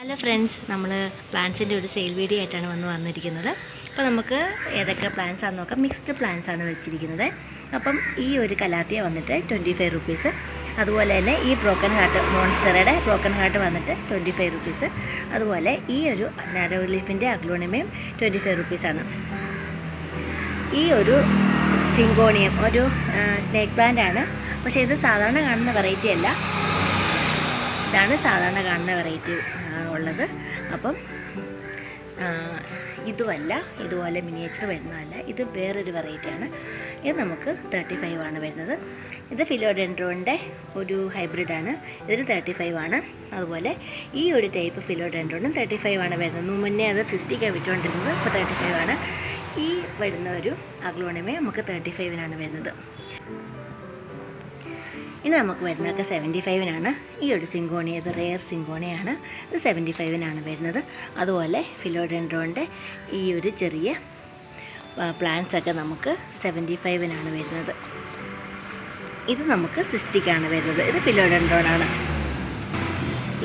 Hello friends നമ്മൾ പ്ലാന്റ്സിന്റെ ഒരു sale video ആയിട്ടാണ് വന്ന് വന്നിരിക്കുന്നത്. അപ്പോൾ നമുക്ക് ഏതൊക്കെ പ്ലാന്റ്സ് ആണെന്ന് നോക്കാം. മിക്സ്ഡ് പ്ലാന്റ്സ് ആണ് വെച്ചിരിക്കുന്നത്. അപ്പം ഈ ഒരു കലാത്തിയ വന്നിട്ട് ട്വന്റി ഫൈവ് റുപ്പീസ് അതുപോലെ തന്നെ ഈ ബ്രോക്കൺ ഹാർട്ട് മോൺസ്റ്ററയുടെ ബ്രോക്കൺ ഹാർട്ട് വന്നിട്ട് ട്വന്റി ഫൈവ് റുപ്പീസ് അതുപോലെ ഈ ഒരു നാരോ ലീഫിന്റെ അഗ്ലോണിമയും ട്വന്റി ഫൈവ് റുപ്പീസാണ് ഈ ഒരു സിങ്കോണിയം ഒരു സ്നേക്ക് പ്ലാന്റ് ആണ്. പക്ഷേ ഇത് സാധാരണ കാണുന്ന വെറൈറ്റി അല്ല. ഇതാണ് സാധാരണ കാണുന്ന വെറൈറ്റി ഉള്ളത്. അപ്പം ഇതുമല്ല ഇതുപോലെ മിനിയേച്ചർ വരുന്നതല്ല. ഇത് വേറൊരു വെറൈറ്റിയാണ് ഇത് നമുക്ക് തേർട്ടി ഫൈവ് ആണ് വരുന്നത്. ഇത് ഫിലോഡെൻഡ്രോണിന്റെ ഒരു ഹൈബ്രിഡാണ് ഇതിൽ തേർട്ടി ഫൈവ് ആണ്. അതുപോലെ ഈ ഒരു ടൈപ്പ് ഫിലോഡെൻഡ്രോണും തേർട്ടി ഫൈവ് ആണ് വരുന്നത്. മുന്നേ അത് ഫിഫ്റ്റിക്കാണ് വിറ്റുകൊണ്ടിരുന്നത് ഇപ്പോൾ തേർട്ടി ഫൈവ് ആണ്. ഈ വരുന്ന ഒരു അഗ്ലോണിമേ നമുക്ക് തേർട്ടി ഫൈവിനാണ് വരുന്നത്. ഇനി നമുക്ക് വരുന്നതൊക്കെ സെവന്റി ഫൈവിനാണ് ഈ ഒരു സിങ്കോണി ഇത് റെയർ സിങ്കോണിയാണ്. ഇത് സെവന്റി ഫൈവിനാണ് വരുന്നത്. അതുപോലെ ഫിലോഡെൻഡ്രോന്റെ ഈ ഒരു ചെറിയ പ്ലാന്റ്സ് ഒക്കെ നമുക്ക് സെവന്റി ഫൈവിനാണ് വരുന്നത്. ഇത് നമുക്ക് സിസ്റ്റിക്കാണ് വരുന്നത്. ഇത് ഫിലോഡെൻഡ്രോണാണ്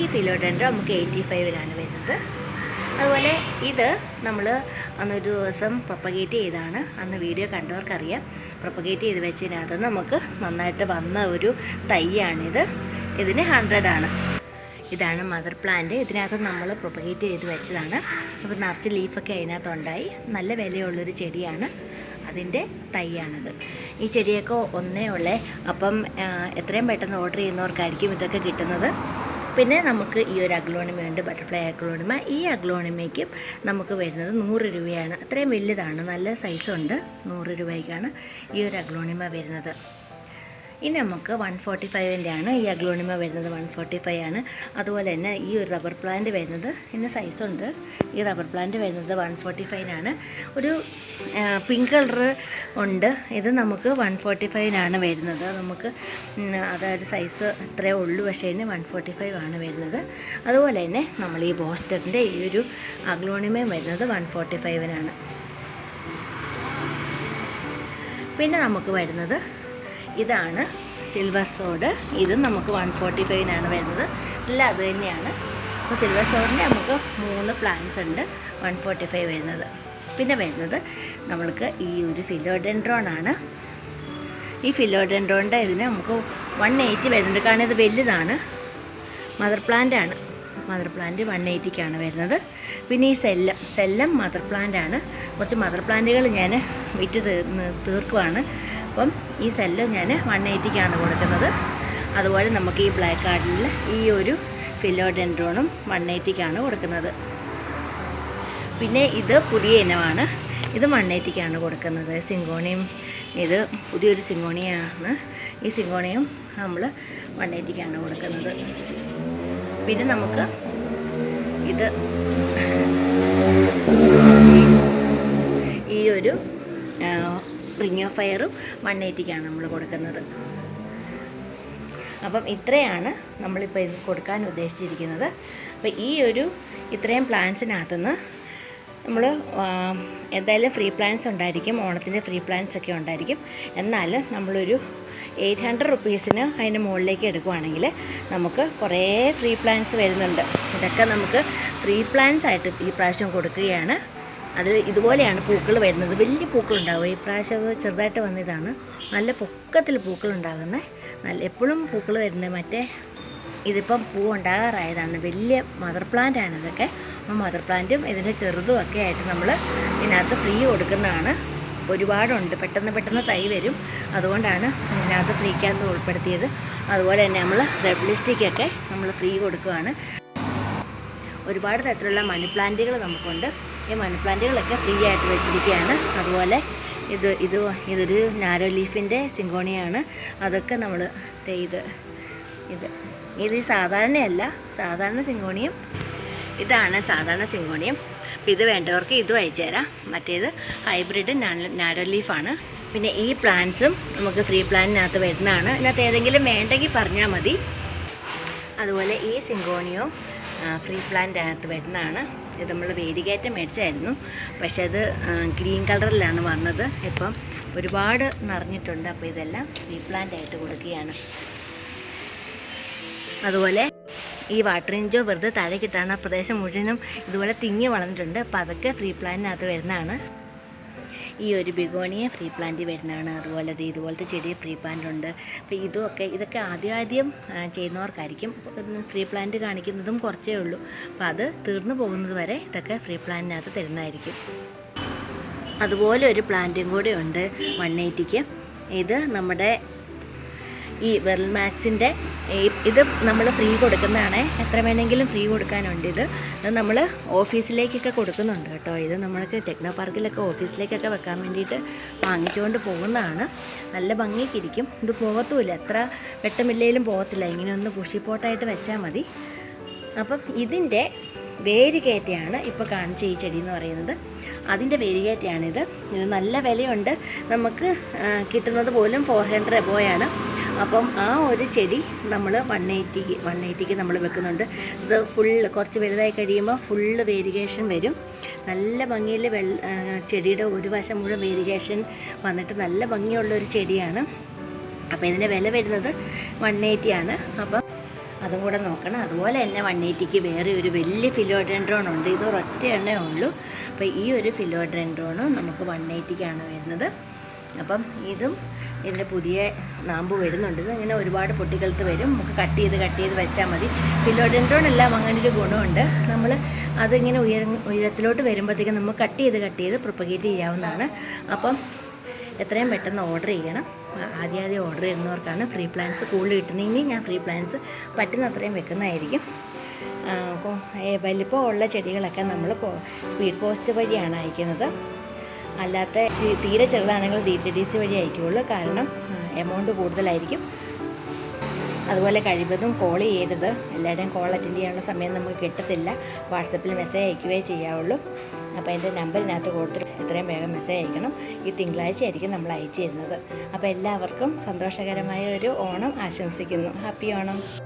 ഈ ഫിലോഡെൻഡ്രോ നമുക്ക് എയ്റ്റി ഫൈവിനാണ് വരുന്നത്. അതുപോലെ ഇത് നമ്മൾ അന്നൊരു ദിവസം പ്രൊപ്പഗേറ്റ് ചെയ്താണ്. അന്ന് വീഡിയോ കണ്ടവർക്കറിയാം. പ്രൊപ്പഗേറ്റ് ചെയ്ത് വെച്ചതിനകത്ത് നമുക്ക് നന്നായിട്ട് വന്ന ഒരു തൈയാണിത്. ഇതിന് ഹൺഡ്രഡ് ആണ്. ഇതാണ് മദർ പ്ലാന്റ് ഇതിനകത്ത് നമ്മൾ പ്രൊപ്പഗേറ്റ് ചെയ്ത് വെച്ചതാണ്. അപ്പോൾ നിറച്ച് ലീഫൊക്കെ അതിനകത്തുണ്ടായി. നല്ല വിലയുള്ളൊരു ചെടിയാണ് അതിന്റെ തൈയാണിത്. ഈ ചെടിയൊക്കെ ഒന്നേ ഉള്ളേ. അപ്പം എത്രയും പെട്ടെന്ന് ഓർഡർ ചെയ്യുന്നവർക്കായിരിക്കും ഇതൊക്കെ കിട്ടുന്നത്. പിന്നെ നമുക്ക് ഈ ഒരു അഗ്ലോണിമയുണ്ട് ബട്ടർഫ്ലൈ അഗ്ലോണിമ. ഈ അഗ്ലോണിമയ്ക്കും നമുക്ക് വരുന്നത് നൂറ് രൂപയാണ്. അത്രയും വലുതാണ് നല്ല സൈസുണ്ട് നൂറ് രൂപയ്ക്കാണ് ഈ ഒരു അഗ്ലോണിമ വരുന്നത്. ഇനി നമുക്ക് വൺ ഫോർട്ടി ഫൈവിന്റെ ആണ് ഈ അഗ്ലോണിമ വരുന്നത് വൺ ഫോർട്ടി ഫൈവ് ആണ് അതുപോലെ തന്നെ ഈ ഒരു റബ്ബർ പ്ലാന്റ് വരുന്നത് ഇതിന് സൈസുണ്ട് ഈ റബ്ബർ പ്ലാന്റ് വരുന്നത് വൺ ഫോർട്ടി ഫൈവിനാണ് ഒരു പിങ്ക് കളർ ഉണ്ട്. ഇത് നമുക്ക് വൺ ഫോർട്ടി ഫൈവിനാണ് വരുന്നത്. നമുക്ക് അതായത് സൈസ് ഇത്രയേ ഉള്ളൂ. പക്ഷേ ഇതിന് വൺ ഫോർട്ടി ഫൈവ് ആണ് വരുന്നത്. അതുപോലെ തന്നെ നമ്മൾ ഈ ബോസ്റ്ററിന്റെ ഈ ഒരു അഗ്ലോണിമയും വരുന്നത് വൺ ഫോർട്ടി ഫൈവിനാണ് പിന്നെ നമുക്ക് വരുന്നത് ഇതാണ് സിൽവർ സോഡ് ഇത് നമുക്ക് വൺ ഫോർട്ടി ഫൈവിനാണ് വരുന്നത്. എല്ലാം അത് തന്നെയാണ്. അപ്പോൾ സിൽവർ സോഡിന്റെ നമുക്ക് മൂന്ന് പ്ലാന്റ്സ് ഉണ്ട്. വൺ ഫോർട്ടി ഫൈവ് വരുന്നത്. പിന്നെ വരുന്നത് നമ്മൾക്ക് ഈ ഒരു ഫിലോഡെൻഡ്രോൺ ആണ്. ഈ ഫിലോഡെൻഡ്രോണിന്റെ ഇതിന് നമുക്ക് വൺ എയ്റ്റി വരുന്നുണ്ട്. കാരണം ഇത് വലുതാണ്. മദർ പ്ലാന്റ് ആണ്. മദർ പ്ലാന്റ് വൺ എയ്റ്റിക്കാണ് വരുന്നത്. പിന്നെ ഈ സെല്ലം സെല്ലം മദർ പ്ലാന്റ് ആണ്. കുറച്ച് മദർ പ്ലാന്റുകൾ ഞാൻ വിറ്റ് തീർക്കുവാണ്. അപ്പം ഈ സെല്ല് ഞാൻ വൺ എയ്റ്റിക്കാണ് കൊടുക്കുന്നത്. അതുപോലെ നമുക്ക് ഈ ബ്ലാക്ക് കാർഡിൽ ഈ ഒരു ഫിലോഡെൻഡ്രോണും വൺ എയ്റ്റിക്കാണ് കൊടുക്കുന്നത്. പിന്നെ ഇത് പുതിയ ഇനമാണ്. ഇത് വൺ എയ്റ്റിക്കാണ് കൊടുക്കുന്നത്. സിങ്കോണിയും ഇത് പുതിയൊരു സിങ്കോണിയാണ്. ഈ സിങ്കോണിയും നമ്മൾ വൺ എയ്റ്റിക്കാണ് കൊടുക്കുന്നത്. പിന്നെ നമുക്ക് ഇത് ഈ ഒരു റിങ് ഓഫ് ഫയറും വൺ എയ്റ്റിക്കാണ് നമ്മൾ കൊടുക്കുന്നത്. അപ്പം ഇത്രയാണ് നമ്മളിപ്പോൾ ഇത് കൊടുക്കാൻ ഉദ്ദേശിച്ചിരിക്കുന്നത്. അപ്പോൾ ഈ ഒരു ഇത്രയും പ്ലാൻസിനകത്തുനിന്ന് നമ്മൾ എന്തായാലും ഫ്രീ പ്ലാൻസ് ഉണ്ടായിരിക്കും ഓണത്തിന്റെ ഫ്രീ പ്ലാൻസ് ഒക്കെ ഉണ്ടായിരിക്കും. എന്നാൽ നമ്മളൊരു എയ്റ്റ് ഹൺഡ്രഡ് റുപ്പീസിന് അതിന് മുകളിലേക്ക് എടുക്കുവാണെങ്കിൽ നമുക്ക് കുറേ ഫ്രീ പ്ലാൻസ് വരുന്നുണ്ട്. ഇതൊക്കെ നമുക്ക് ഫ്രീ പ്ലാൻസ് ആയിട്ട് ഈ പ്രാവശ്യം കൊടുക്കുകയാണ്. അത് ഇതുപോലെയാണ് പൂക്കൾ വരുന്നത്. വലിയ പൂക്കളുണ്ടാവും. ഈ പ്രാവശ്യം ചെറുതായിട്ട് വന്നതാണ്. നല്ല പൊക്കത്തിൽ പൂക്കളുണ്ടാകുന്നത് നല്ല എപ്പോഴും പൂക്കൾ വരുന്നത് മറ്റേ ഇതിപ്പം പൂ ഉണ്ടാകാറായതാണ്. വലിയ മദർ പ്ലാന്റ് ആണ് ഇതൊക്കെ. ആ മദർ പ്ലാന്റും ഇതിന്റെ ചെറുതും ഒക്കെ ആയിട്ട് നമ്മൾ ഇതിനകത്ത് ഫ്രീ കൊടുക്കുന്നതാണ്. ഒരുപാടുണ്ട്. പെട്ടെന്ന് പെട്ടെന്ന് തൈ വരും. അതുകൊണ്ടാണ് ഇതിനകത്ത് ഫ്രീക്കകത്ത് ഉൾപ്പെടുത്തിയത്. അതുപോലെ തന്നെ നമ്മൾ റെഡ് ലിസ്റ്റിക്കൊക്കെ നമ്മൾ ഫ്രീ കൊടുക്കുകയാണ് ഒരുപാട് തരത്തിലുള്ള മണി പ്ലാന്റുകൾ നമുക്കുണ്ട്. ഈ മണി പ്ലാന്റുകളൊക്കെ ഫ്രീ ആയിട്ട് വെച്ചിരിക്കുകയാണ്. അതുപോലെ ഇത് ഇത് ഇതൊരു നാരോ ലീഫിന്റെ സിങ്കോണിയാണ്. അതൊക്കെ നമ്മൾ ഇത് ഇത്. ഇത് സാധാരണയല്ല സാധാരണ സിങ്കോണിയും ഇതാണ് സാധാരണ സിങ്കോണിയം. അപ്പോൾ ഇത് വേണ്ടവർക്ക് ഇതും അയച്ചു തരാം. മറ്റേത് ഹൈബ്രിഡ് നാരോ ലീഫാണ് പിന്നെ ഈ പ്ലാന്റ്സും നമുക്ക് ഫ്രീ പ്ലാന്റിനകത്ത് വരുന്നതാണ്. ഇതിനകത്ത് ഏതെങ്കിലും വേണ്ടെങ്കിൽ പറഞ്ഞാൽ മതി. അതുപോലെ ഈ സിങ്കോണിയോ ഫ്രീ പ്ലാന്റിനകത്ത് വരുന്നതാണ്. ഇത് നമ്മൾ വേദികയറ്റം മേടിച്ചായിരുന്നു. പക്ഷേ അത് ഗ്രീൻ കളറിലാണ് വന്നത്. ഇപ്പം ഒരുപാട് നിറഞ്ഞിട്ടുണ്ട്. അപ്പോൾ ഇതെല്ലാം ഫ്രീ പ്ലാന്റ് ആയിട്ട് കൊടുക്കുകയാണ്. അതുപോലെ ഈ വാട്ടറിഞ്ചോ വെറുതെ താഴെ കിട്ടാണ് പ്രദേശം മുഴുവനും ഇതുപോലെ തിങ്ങി വളർന്നിട്ടുണ്ട്. അപ്പോൾ അതൊക്കെ ഫ്രീ പ്ലാന്റിനകത്ത് വരുന്നതാണ്. ഈ ഒരു ബിഗോണിയ ഫ്രീ പ്ലാന്റ് വരുന്നതാണ്. അതുപോലെ ഇതുപോലത്തെ ചെടി ഫ്രീ പ്ലാന്റ് ഉണ്ട്. അപ്പോൾ ഇതൊക്കെ ഇതൊക്കെ ആദ്യം ആദ്യം ആ, ചെയ്യുന്നവർക്കായിരിക്കും. ഫ്രീ പ്ലാന്റ് കാണിക്കുന്നതും കുറച്ചേ ഉള്ളൂ. അപ്പോൾ അത് തീർന്നു പോകുന്നത് വരെ ഇതൊക്കെ ഫ്രീ പ്ലാന്റിനകത്ത് തരുന്നതായിരിക്കും. അതുപോലെ ഒരു പ്ലാന്റും കൂടെ ഉണ്ട് വൺ എയ്റ്റിക്ക്. ഇത് നമ്മുടെ ഈ വെർമാക്സിന്റെ ഇത് നമ്മൾ ഫ്രീ കൊടുക്കുന്നതാണ്. എത്ര വേണമെങ്കിലും ഫ്രീ കൊടുക്കാനുണ്ട് ഇത്. ഇത് നമ്മൾ ഓഫീസിലേക്കൊക്കെ കൊടുക്കുന്നുണ്ട് കേട്ടോ. ഇത് നമ്മൾക്ക് ടെക്നോ പാർക്കിലൊക്കെ ഓഫീസിലേക്കൊക്കെ വെക്കാൻ വേണ്ടിയിട്ട് വാങ്ങിച്ചുകൊണ്ട് പോകുന്നതാണ്. നല്ല ഭംഗിക്കിരിക്കും ഇത് പോകത്തുമില്ല. എത്ര വെട്ടമില്ലേലും പോകത്തില്ല. ഇങ്ങനെ ഒന്ന് പുഷിപ്പോട്ടായിട്ട് വെച്ചാൽ മതി. അപ്പം ഇതിന്റെ വേരുകയറ്റയാണ് ഇപ്പോൾ കാണിച്ച ഈ ചെടി എന്ന് പറയുന്നത്. അതിന്റെ വേരുകയറ്റയാണിത്. ഇത് നല്ല വിലയുണ്ട്. നമുക്ക് കിട്ടുന്നത് പോലും ഫോർ ഹൺഡ്രഡ് എബോയാണ് അപ്പം ആ ഒരു ചെടി നമ്മൾ വൺ എയ്റ്റിക്ക് വൺ എയ്റ്റിക്ക് നമ്മൾ വെക്കുന്നുണ്ട്. ഇത് ഫുള്ള് കുറച്ച് വലുതായി കഴിയുമ്പോൾ ഫുള്ള് വേരിഗേഷൻ വരും. നല്ല ഭംഗിയിൽ ചെടിയുടെ ഒരു വശം മുഴുവൻ വേരിഗേഷൻ വന്നിട്ട് നല്ല ഭംഗിയുള്ള ഒരു ചെടിയാണ്. അപ്പോൾ ഇതിന്റെ വില വരുന്നത് വൺ എയ്റ്റി ആണ് അപ്പം അതും കൂടെ നോക്കണം. അതുപോലെ തന്നെ വൺ എയ്റ്റിക്ക് വേറെ ഒരു വലിയ ഫിലോഡെൻഡ്രോൺ ഉണ്ട്. ഇത് ഒറ്റ എണ്ണേ ഉള്ളൂ. അപ്പോൾ ഈ ഒരു ഫിലോഡെൻഡ്രോണും നമുക്ക് വൺ എയ്റ്റിക്കാണ് വരുന്നത്. അപ്പം ഇതും ഇതിന്റെ പുതിയ നാമ്പ് വരുന്നുണ്ട്. ഇങ്ങനെ ഒരുപാട് പൊട്ടിക്കലത്ത് വരും. നമുക്ക് കട്ട് ചെയ്ത് കട്ട് ചെയ്ത് വെച്ചാൽ മതി. ഫിലോഡെൻഡ്രോൺ എല്ലാം അങ്ങനെ ഒരു ഗുണമുണ്ട്. നമ്മൾ അതിങ്ങനെ ഉയര ഉയരത്തിലോട്ട് വരുമ്പോഴത്തേക്കും നമുക്ക് കട്ട് ചെയ്ത് കട്ട് ചെയ്ത് പ്രൊപ്പഗേറ്റ് ചെയ്യാവുന്നതാണ്. അപ്പം എത്രയും പെട്ടെന്ന് ഓർഡർ ചെയ്യണം. ആദ്യം ആദ്യം ഓർഡർ ചെയ്യുന്നവർക്കാണ് ഫ്രീ പ്ലാൻസ് കൂടുതൽ കിട്ടുന്നതെങ്കിൽ ഞാൻ ഫ്രീ പ്ലാൻസ് പറ്റുന്ന അത്രയും വെക്കുന്നതായിരിക്കും. വലിപ്പമുള്ള ചെടികളൊക്കെ നമ്മൾ സ്പീഡ് പോസ്റ്റ് വഴിയാണ് അയക്കുന്നത്. അല്ലാത്ത തീരെ ചെറുതാണെങ്കിൽ ഡി ടി ഡി സി വഴി അയക്കുകയുള്ളൂ കാരണം എമൗണ്ട് കൂടുതലായിരിക്കും. അതുപോലെ കഴിവതും കോൾ ചെയ്യരുത്. എല്ലാവരുടെയും കോൾ അറ്റൻഡ് ചെയ്യാനുള്ള സമയം നമുക്ക് കിട്ടത്തില്ല. വാട്സപ്പിൽ മെസ്സേജ് അയക്കുകയേ ചെയ്യാവുള്ളൂ. അപ്പോൾ എന്റെ നമ്പറിനകത്ത് കൊടുത്തിട്ട് എത്രയും വേഗം മെസ്സേജ് അയക്കണം. ഈ തിങ്കളാഴ്ച ആയിരിക്കും നമ്മൾ അയച്ചു തരുന്നത് അപ്പോൾ എല്ലാവർക്കും സന്തോഷകരമായ ഒരു ഓണം ആശംസിക്കുന്നു. ഹാപ്പി ഓണം.